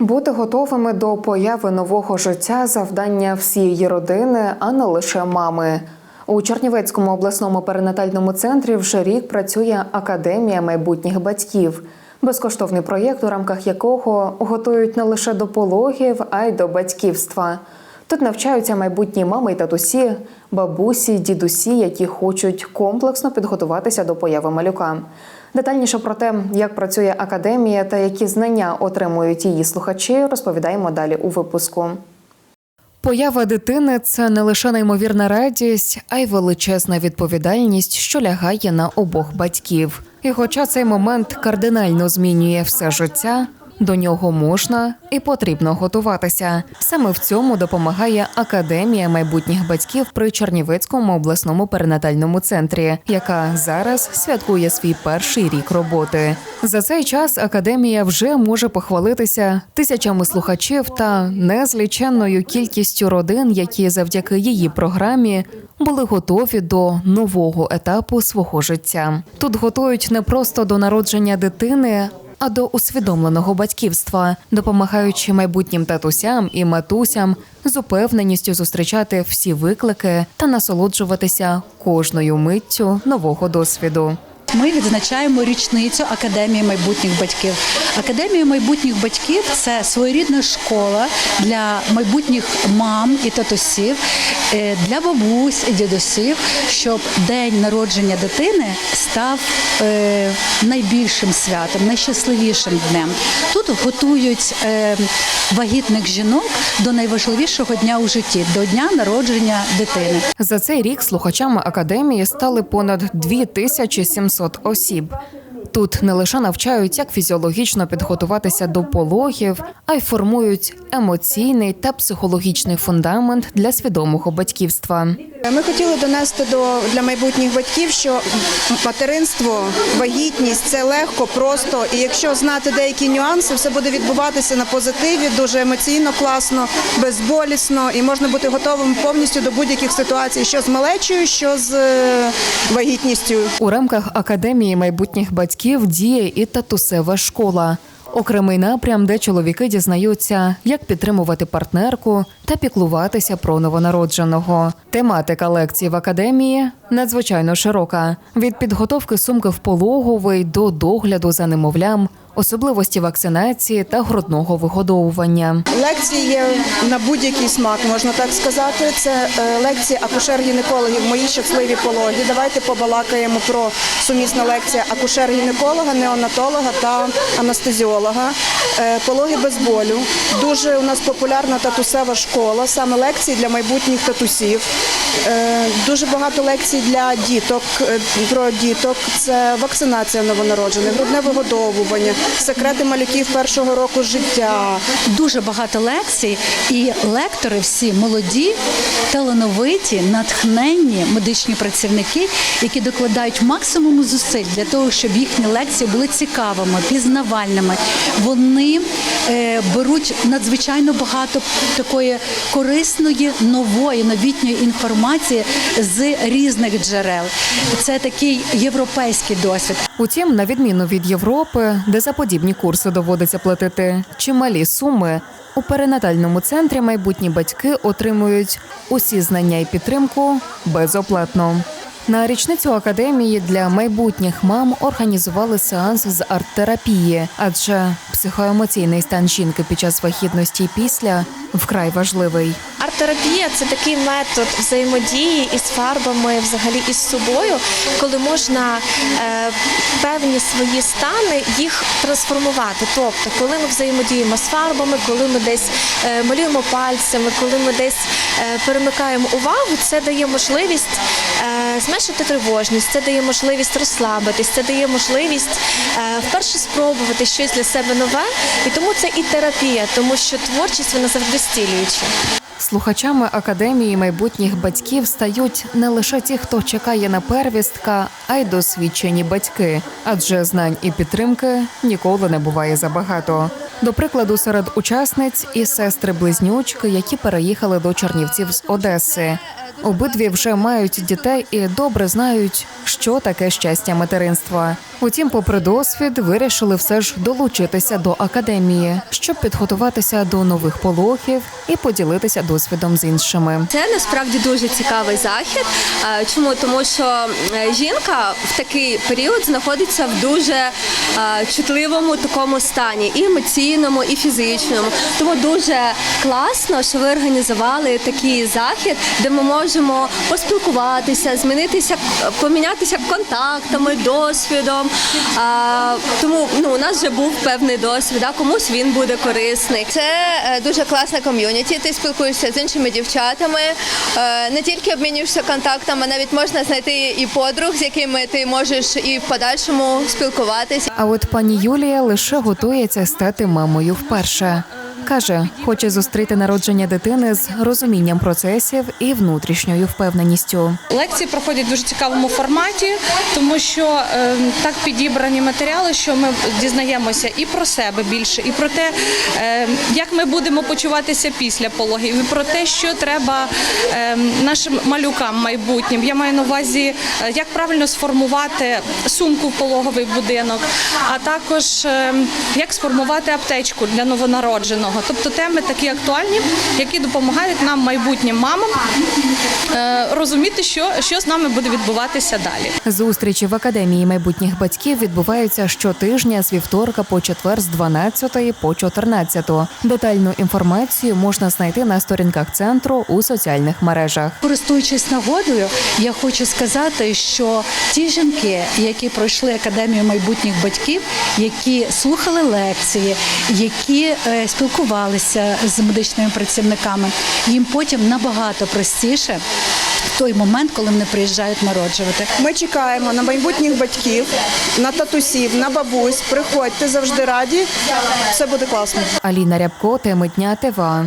Бути готовими до появи нового життя завдання всієї родини, а не лише мами. У Чернівецькому обласному перинатальному центрі вже рік працює Академія майбутніх батьків. Безкоштовний проєкт, у рамках якого готують не лише до пологів, а й до батьківства. Тут навчаються майбутні мами й татусі, бабусі, дідусі, які хочуть комплексно підготуватися до появи малюка. Детальніше про те, як працює академія та які знання отримують її слухачі, розповідаємо далі у випуску. Поява дитини це не лише неймовірна радість, а й величезна відповідальність, що лягає на обох батьків. І хоча цей момент кардинально змінює все життя, до нього можна і потрібно готуватися. Саме в цьому допомагає Академія майбутніх батьків при Чернівецькому обласному перинатальному центрі, яка зараз святкує свій перший рік роботи. За цей час академія вже може похвалитися тисячами слухачів та незліченною кількістю родин, які завдяки її програмі були готові до нового етапу свого життя. Тут готують не просто до народження дитини. А до усвідомленого батьківства, допомагаючи майбутнім татусям і матусям з упевненістю зустрічати всі виклики та насолоджуватися кожною миттю нового досвіду. Ми відзначаємо річницю Академії майбутніх батьків. Академія майбутніх батьків це своєрідна школа для майбутніх мам і татусів, е, для бабусь і дідусів, щоб день народження дитини став е, найбільшим святом, найщасливішим днем. Тут готують е, вагітних жінок до найважливішого дня у житті до дня народження дитини. За цей рік слухачами академії стали понад 2700 осіб. Тут не лише навчають, як фізіологічно підготуватися до пологів, а й формують емоційний та психологічний фундамент для свідомого батьківства. Ми хотіли донести до для майбутніх батьків, що материнство, вагітність це легко, просто. І якщо знати деякі нюанси, все буде відбуватися на позитиві, дуже емоційно, класно, безболісно, і можна бути готовим повністю до будь-яких ситуацій, що з малечою, що з е, вагітністю. У рамках академії майбутніх батьків діє і татусева школа. Окремий напрям, де чоловіки дізнаються, як підтримувати партнерку та піклуватися про новонародженого. Тематика лекцій в академії надзвичайно широка: від підготовки сумки в пологовий до догляду за немовлям, особливості вакцинації та грудного вигодовування. Лекції є на будь-який смак, можна так сказати. Це е, лекції акушер-гінекологів Мої щасливі пологи. Давайте побалакаємо про сумісна лекція акушер-гінеколога, неонатолога та анестезіолога. Е, Пологи без болю. Дуже у нас популярна татусева школа, саме лекції для майбутніх татусів. Е, Дуже багато лекцій для діток е, про діток. Це вакцинація новонароджених, грудне вигодовування, секрети малюків першого року життя. Дуже багато лекцій, і лектори всі молоді, талановиті, натхненні медичні працівники, які докладають максимум зусиль для того, щоб їхні лекції були цікавими, пізнавальними. Вони е, беруть надзвичайно багато такої корисної, нової, новітньої інформації з різних джерел. Це такий європейський досвід. Утім, на відміну від Європи, де за подібні курси доводиться платити чималі суми, у перинатальному центрі майбутні батьки отримують усі знання і підтримку безоплатно. На річницю академії для майбутніх мам організували сеанс з арт-терапії, адже психоемоційний стан жінки під час вагітності після вкрай важливий. Арт-терапія це такий метод взаємодії із фарбами, взагалі із собою, коли можна е, певні свої стани їх трансформувати. Тобто, коли ми взаємодіємо з фарбами, коли ми десь е, малюємо пальцями, коли ми десь е, перемикаємо увагу, це дає можливість е, зменшити тривожність, це дає можливість розслабитись, це дає можливість е, вперше спробувати щось для себе нове. І тому це і терапія, тому що творчість вона завжди стілююча. Слухачами академії майбутніх батьків стають не лише ті, хто чекає на первістка, а й досвідчені батьки, адже знань і підтримки ніколи не буває забагато. До прикладу, серед учасниць і сестри-близнючки, які переїхали до Чернівців з Одеси. Обидві вже мають дітей і добре знають, що таке щастя материнства. Утім, попри досвід, вирішили все ж долучитися до академії, щоб підготуватися до нових пологів і поділитися досвідом з іншими. Це насправді дуже цікавий захід. Чому? Тому що е, жінка в такий період знаходиться в дуже е, чутливому такому стані, і емоційному, і фізичному. Тому дуже класно, що ви організували такий захід, де ми можемо поспілкуватися, змінитися, помінятися контактами, досвідом. А, Тому ну, у нас вже був певний досвід, а комусь він буде корисний. Це е, дуже класна ком'юніті. Ти спілкуєшся з іншими дівчатами, е, не тільки обмінюєшся контактами, навіть можна знайти і подруг, з якими ти можеш і в подальшому спілкуватися. А от пані Юлія лише готується стати мамою вперше. Каже, хоче зустріти народження дитини з розумінням процесів і внутрішньою впевненістю. Лекції проходять в дуже цікавому форматі, тому що е, так підібрані матеріали, що ми дізнаємося і про себе більше, і про те, е, як ми будемо почуватися після пологів, і про те, що треба е, нашим малюкам майбутнім. Я маю на увазі, е, як правильно сформувати сумку в пологовий будинок, а також е, як сформувати аптечку для новонародженого. Тобто теми такі актуальні, які допомагають нам, майбутнім мамам, е, розуміти, що, що з нами буде відбуватися далі. Зустрічі в академії майбутніх батьків відбуваються щотижня з вівторка по четвер з 12 по 14. Детальну інформацію можна знайти на сторінках центру у соціальних мережах. Користуючись нагодою, я хочу сказати, що ті жінки, які пройшли академію майбутніх батьків, які слухали лекції, які е, спілкувалися з медичними працівниками, їм потім набагато простіше в той момент, коли вони приїжджають народжувати. Ми чекаємо на майбутніх батьків, на татусів, на бабусь. Приходьте завжди раді. Все буде класно. Аліна Рябко, теми дня ТВА.